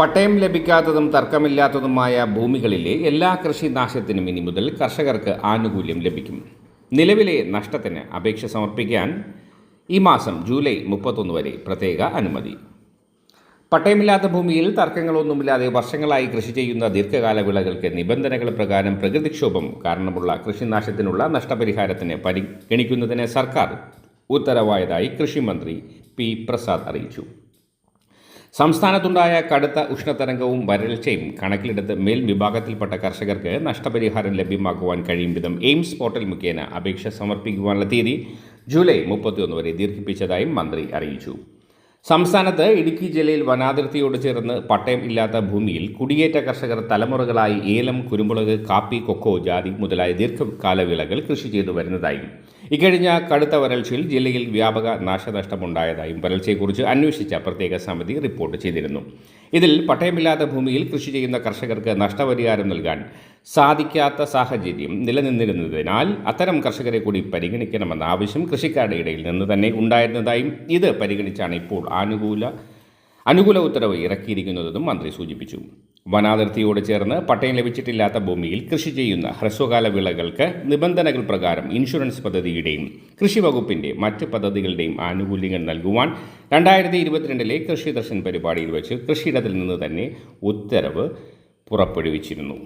പട്ടയം ലഭിക്കാത്തതും തർക്കമില്ലാത്തതുമായ ഭൂമികളിലെ എല്ലാ കൃഷിനാശത്തിനും ഇനി മുതൽ കർഷകർക്ക് ആനുകൂല്യം ലഭിക്കും. നിലവിലെ നഷ്ടത്തിന് അപേക്ഷ സമർപ്പിക്കാൻ ഈ മാസം ജൂലൈ മുപ്പത്തൊന്ന് വരെ പ്രത്യേക അനുമതി. പട്ടയമില്ലാത്ത ഭൂമിയിൽ തർക്കങ്ങളൊന്നുമില്ലാതെ വർഷങ്ങളായി കൃഷി ചെയ്യുന്ന ദീർഘകാല വിളകൾക്ക് നിബന്ധനകൾ പ്രകാരം പ്രകൃതിക്ഷോഭം കാരണമുള്ള കൃഷിനാശത്തിനുള്ള നഷ്ടപരിഹാരത്തിന് പരിഗണിക്കുന്നതിന് സർക്കാർ ഉത്തരവായതായി കൃഷിമന്ത്രി പി പ്രസാദ് അറിയിച്ചു. സംസ്ഥാനത്തുണ്ടായ കടുത്ത ഉഷ്ണതരംഗവും വരൾച്ചയും കണക്കിലെടുത്ത് മേൽ വിഭാഗത്തിൽപ്പെട്ട കർഷകർക്ക് നഷ്ടപരിഹാരം ലഭ്യമാക്കുവാൻ കഴിയും വിധം എയിംസ് പോർട്ടൽ മുഖേന അപേക്ഷ സമർപ്പിക്കുവാനുള്ള തീയതി ജൂലൈ മുപ്പത്തിയൊന്ന് വരെ ദീർഘിപ്പിച്ചതായും മന്ത്രി അറിയിച്ചു. സംസ്ഥാനത്ത് ഇടുക്കി ജില്ലയിൽ വനാതിർത്തിയോട് ചേർന്ന് പട്ടയം ഇല്ലാത്ത ഭൂമിയിൽ കുടിയേറ്റ കർഷകർ തലമുറകളായി ഏലം കുരുമുളക് കാപ്പി കൊക്കോ ജാതി മുതലായ ദീർഘകാല വിളകൾ കൃഷി ചെയ്തു വരുന്നതായും ഇക്കഴിഞ്ഞ കടുത്ത വരൾച്ചയിൽ ജില്ലയിൽ വ്യാപക നാശനഷ്ടമുണ്ടായതായും വരൾച്ചയെക്കുറിച്ച് അന്വേഷിച്ച പ്രത്യേക സമിതി റിപ്പോർട്ട് ചെയ്തിരുന്നു. ഇതിൽ പട്ടയമില്ലാത്ത ഭൂമിയിൽ കൃഷി ചെയ്യുന്ന കർഷകർക്ക് നഷ്ടപരിഹാരം നൽകാൻ സാധിക്കാത്ത സാഹചര്യം നിലനിന്നിരുന്നതിനാൽ അത്തരം കർഷകരെ കൂടി പരിഗണിക്കണമെന്ന ആവശ്യം കൃഷിക്കാരുടെ ഇടയിൽ നിന്ന് തന്നെ ഉണ്ടായിരുന്നതായും ഇത് പരിഗണിച്ചാണ് ഇപ്പോൾ ആനുകൂല അനുകൂല ഉത്തരവ് ഇറക്കിയിരിക്കുന്നതെന്നും മന്ത്രി സൂചിപ്പിച്ചു. വനാതിർത്തിയോട് ചേർന്ന് പട്ടയം ലഭിച്ചിട്ടില്ലാത്ത ഭൂമിയിൽ കൃഷി ചെയ്യുന്ന ഹ്രസ്വകാല വിളകൾക്ക് നിബന്ധനകൾ പ്രകാരം ഇൻഷുറൻസ് പദ്ധതിയുടെയും കൃഷി വകുപ്പിന്റെ മറ്റ് പദ്ധതികളുടെയും ആനുകൂല്യങ്ങൾ നൽകുവാൻ രണ്ടായിരത്തി ഇരുപത്തിരണ്ടിലെ കൃഷി ദർശൻ പരിപാടിയിൽ വെച്ച് കൃഷിയിടത്തിൽ നിന്ന് തന്നെ ഉത്തരവ് പുറപ്പെടുവിച്ചിരുന്നു.